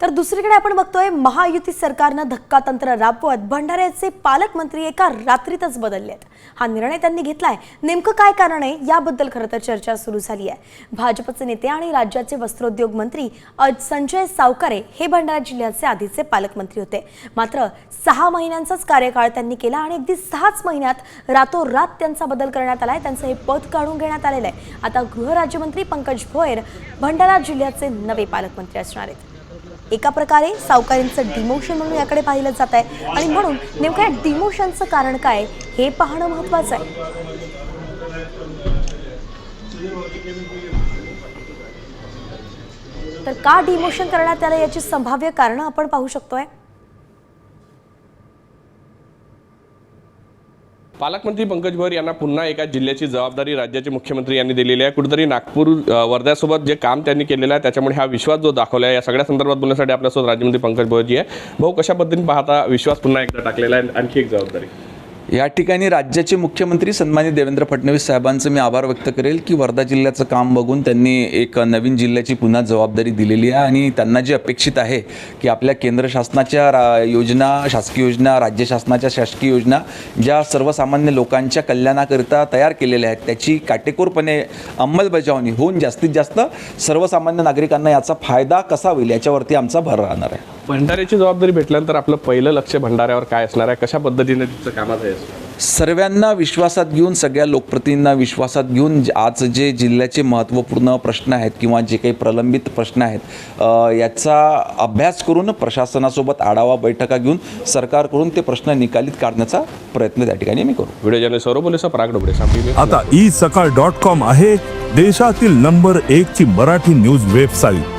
तर दुसरीकडे आपण बघतोय महायुती सरकारनं धक्कातंत्र राबवत भंडाऱ्याचे पालकमंत्री एका रात्रीतच बदलले आहेत. हा निर्णय त्यांनी घेतलाय. नेमकं काय कारण आहे याबद्दल खरं तर चर्चा सुरू झाली आहे. भाजपचे नेते आणि राज्याचे वस्त्रोद्योग मंत्री संजय सावकारे हे भंडारा जिल्ह्याचे आधीचे पालकमंत्री होते. मात्र सहा महिन्यांचाच कार्यकाळ त्यांनी केला आणि अगदी सहाच महिन्यात रातोरात त्यांचा बदल करण्यात आलाय. त्यांचं हे पद काढून घेण्यात आलेलं आहे. आता गृहराज्यमंत्री पंकज भोयर भंडारा जिल्ह्याचे नवे पालकमंत्री असणार आहेत. एका प्रकारे सावकारींचं डिमोशन म्हणून याकडे पाहिलं जात आहे. आणि म्हणून नेमकं या डिमोशनचं कारण काय हे पाहणं महत्वाचं आहे. तर का डिमोशन करण्यात आलं याची संभाव्य कारणं आपण पाहू शकतोय. पालकमंत्री पंकज भोयर यांना पुन्हा एका जिल्ह्याची जबाबदारी राज्याचे मुख्यमंत्री यांनी दिलेली आहे. कुठेतरी नागपूर वर्ध्यासोबत जे काम त्यांनी केलेलं आहे त्याच्यामुळे हा विश्वास जो दाखवला आहे या सगळ्या संदर्भात बोलण्यासाठी आपल्यासोबत राज्यमंत्री पंकज भोरजी आहे. भाऊ कशा पद्धतीने पाहता विश्वास पुन्हा एकदा टाकलेला आहे? आणखी एक जबाबदारी. या ठिकाणी राज्याचे मुख्यमंत्री सन्मानित देवेंद्र फडणवीस साहेबांचं मी आभार व्यक्त करेल की वर्धा जिल्ह्याचं काम बघून त्यांनी एक नवीन जिल्ह्याची पुन्हा जबाबदारी दिलेली आहे आणि त्यांना जे अपेक्षित आहे की आपल्या केंद्र शासनाच्या रा योजना शासकीय योजना राज्य शासनाच्या शासकीय योजना ज्या सर्वसामान्य लोकांच्या कल्याणाकरिता तयार केलेल्या आहेत त्याची काटेकोरपणे अंमलबजावणी होऊन जास्तीत जास्त सर्वसामान्य नागरिकांना याचा फायदा कसा होईल याच्यावरती आमचा भर राहणार आहे. भंडाऱ्याची जबाबदारी भेटल्यानंतर आपलं पहिलं लक्ष भंडाऱ्यावर काय असणार आहे? कशा पद्धतीने तिचं कामाचं आहे सर्वांना विश्वासात घेऊन सगळ्या लोकप्रतिनिधींना विश्वासात घेऊन जे- आज जे जिल्ह्याचे महत्त्वपूर्ण प्रश्न आहेत किंवा जे काही प्रलंबित प्रश्न आहेत याचा अभ्यास करून प्रशासनासोबत आढावा बैठका घेऊन सरकारकडून ते प्रश्न निकालीत काढण्याचा प्रयत्न त्या ठिकाणी मी करू. व्हिडिओ जर्नलिस्ट सौरभ बोलेसा पराग डोबडे आता ई सकाळ डॉट कॉम आहे देशातील नंबर एक ची मराठी न्यूज वेबसाईट